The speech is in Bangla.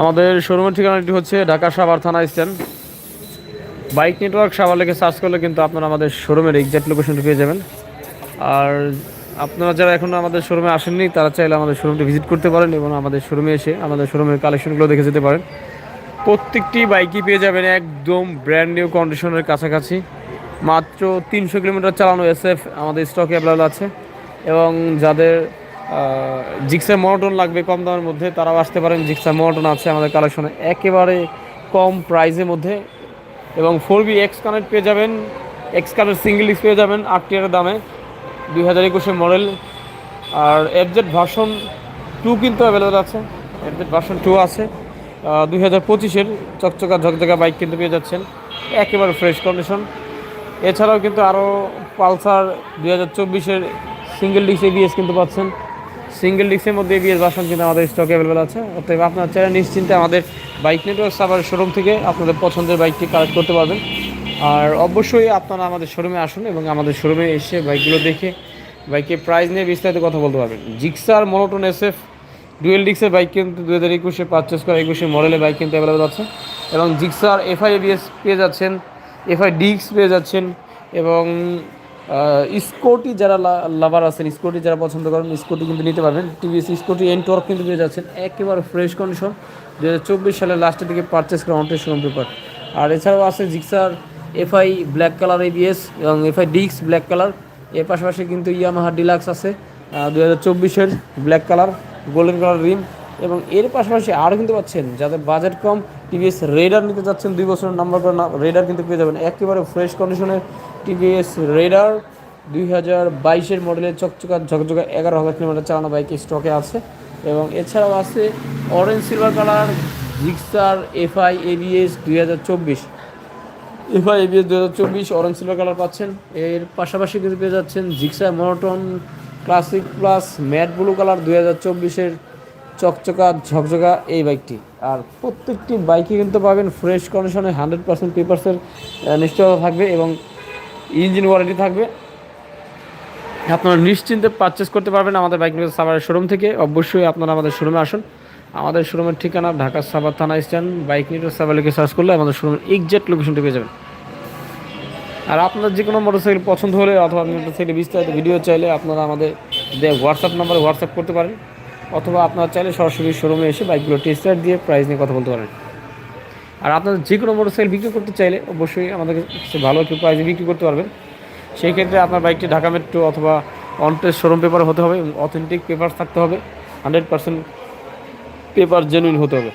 আমাদের শোরুমের ঠিকানাটি হচ্ছে ঢাকা সাভার থানা স্ট্যান্ড। বাইক নেটওয়ার্ক সাভার লেগে সার্চ করলে কিন্তু আপনারা আমাদের শোরুমের এক্সাক্ট লোকেশনটি পেয়ে যাবেন। আর আপনারা যারা এখনও আমাদের শোরুমে আসেননি, তারা চাইলে আমাদের শোরুমটি ভিজিট করতে পারেন এবং আমাদের শোরুমে এসে আমাদের শোরুমের কালেকশনগুলো দেখে যেতে পারেন। প্রত্যেকটি বাইকই পেয়ে যাবেন একদম ব্র্যান্ড নিউ কন্ডিশনের কাছাকাছি। মাত্র তিনশো কিলোমিটার চালানো এসএফ আমাদের স্টকে অ্যাভেলেবল আছে। এবং যাদের জিক্সা মনোটন লাগবে কম দামের মধ্যে, তারাও আসতে পারেন। জিক্সা মনোটন আছে আমাদের কালেকশনে একেবারে কম প্রাইজের মধ্যে। এবং ফোর বি এক্স কানেক্ট পেয়ে যাবেন, এক্স কানেক্ট সিঙ্গেল ডিস্ক পেয়ে যাবেন, আট টিয়ারের দামে। দুই হাজার একুশের মডেল। আর এফজেড ভার্সন টু কিন্তু অ্যাভেলেবেল আছে। এফজেড ভার্সন টু আছে। দুই হাজার পঁচিশের চকচকা ঝকঝকা বাইক কিন্তু পেয়ে যাচ্ছেন। একেবারে ফ্রেশ কন্ডিশন এছাড়াও কিন্তু আরও পালসার দুই হাজার চব্বিশের সিঙ্গেল ডিস্ক এবিএস কিন্তু পাচ্ছেন। সিঙ্গেল ডিস্কের মধ্যে এবিএস ভার্সন কিন্তু আমাদের স্টক অ্যাভেলেবেল আছে। অতএব আপনার চাইলে নিশ্চিন্তে আমাদের বাইক নেটওয়ার্ক সাবার শোরুম থেকে আপনাদের পছন্দের বাইকটি কালেক্ট করতে পারবেন। আর অবশ্যই আপনারা আমাদের শোরুমে আসুন এবং আমাদের শোরুমে এসে বাইকগুলো দেখে বাইকের প্রাইস নিয়ে বিস্তারিত কথা বলতে পারবেন। জিক্সার মনোটন এসএফ ডুয়েল ডিক্সের বাইক কিন্তু দু হাজার একুশে পারচেস করা একুশে মডেলের বাইক কিন্তু অ্যাভেলেবেল আছে। এবং জিক্সার এফআই এবিএস পেয়ে যাচ্ছেন এফআই ডিক্স পেয়ে যাচ্ছেন এবং স্কোটি যারা লাভার আছেন, স্কোটি যারা পছন্দ করেন, স্কোটি কিন্তু নিতে পারবেন। টিভিএস স্কোটি এনটর্ক কিন্তু পেয়ে যাচ্ছেন। একেবারে ফ্রেশ কন্ডিশন দু হাজার চব্বিশ সালের লাস্টের দিকে পারচেস করা অন্টের শোরুম পেপার আর এছাড়াও আছে Gixxer FI black colour ABS এবং এফআই ডিক্স ব্ল্যাক কালারের পাশাপাশি কিন্তু ইয়ামাহা ডিলাক্স আছে দু হাজার চব্বিশের black colour golden colour rim এবং এর পাশাপাশি আরও কিন্তু পাচ্ছেন, যাদের বাজেট কম, টিভিএস রেডার নিতে যাচ্ছেন, দুই বছরের নাম্বার করে রেডার কিন্তু পেয়ে যাবেন। একেবারে ফ্রেশ কন্ডিশনের টিভিএস রেডার দুই হাজার বাইশের মডেলের চকচকা, ঝকঝকা এগারো হাজার কিলোমিটার চালানো বাইক স্টকে আছে এবং এছাড়াও আছে orange silver colour Gixxer FI ABS দুই হাজার চব্বিশ। এফআই এবিএস দু হাজার চব্বিশ অরেঞ্জ সিলভার কালার পাচ্ছেন। এর পাশাপাশি কিন্তু পেয়ে যাচ্ছেন Gixxer monotone classic plus matte blue colour দুই হাজার চব্বিশের চকচকা, ঝকঝকা এই বাইকটি আর প্রত্যেকটি বাইকে কিন্তু পাবেন ফ্রেশ কন্ডিশনে হান্ড্রেড পার্সেন্ট পেপার্সের নিশ্চয়তা থাকবে এবং ইঞ্জিন ওয়ারেন্টি থাকবে। আপনারা নিশ্চিন্তে পারচেস করতে পারবেন আমাদের বাইক নিউজ সাভারের শোরুম থেকে। অবশ্যই আপনারা আমাদের শোরুমে আসুন। আমাদের শোরুমের ঠিকানা ঢাকা সাভার থানা স্ট্যান্ড বাইক নিউজ সাভার লিখে সার্চ করলে আমাদের শোরুমের এক্সাক্ট লোকেশনটি পেয়ে যাবেন। আর আপনার যে কোনো মোটরসাইকেল পছন্দ হলে অথবা মোটরসাইকেল বিস্তারিত ভিডিও চাইলে আপনারা আমাদের হোয়াটসঅ্যাপ নাম্বারে হোয়াটসঅ্যাপ করতে পারেন। অথবা আপনারা চাইলে সরাসরি শোরুমে এসে বাইকগুলো টেস্ট রাইড দিয়ে প্রাইস নিয়ে কথা বলতে পারেন। আর আপনারা যে কোনো মোটরসাইকেল বিক্রি করতে চাইলে অবশ্যই আমাদের ভালো একটু প্রাইসে বিক্রি করতে পারবেন। সেই ক্ষেত্রে আপনার বাইকটি ঢাকা মেট্রো অথবা অনটেস্ট শোরুম পেপার হতে হবে অথেন্টিক পেপার থাকতে হবে। হান্ড্রেড পার্সেন্ট পেপার জেনুইন হতে হবে।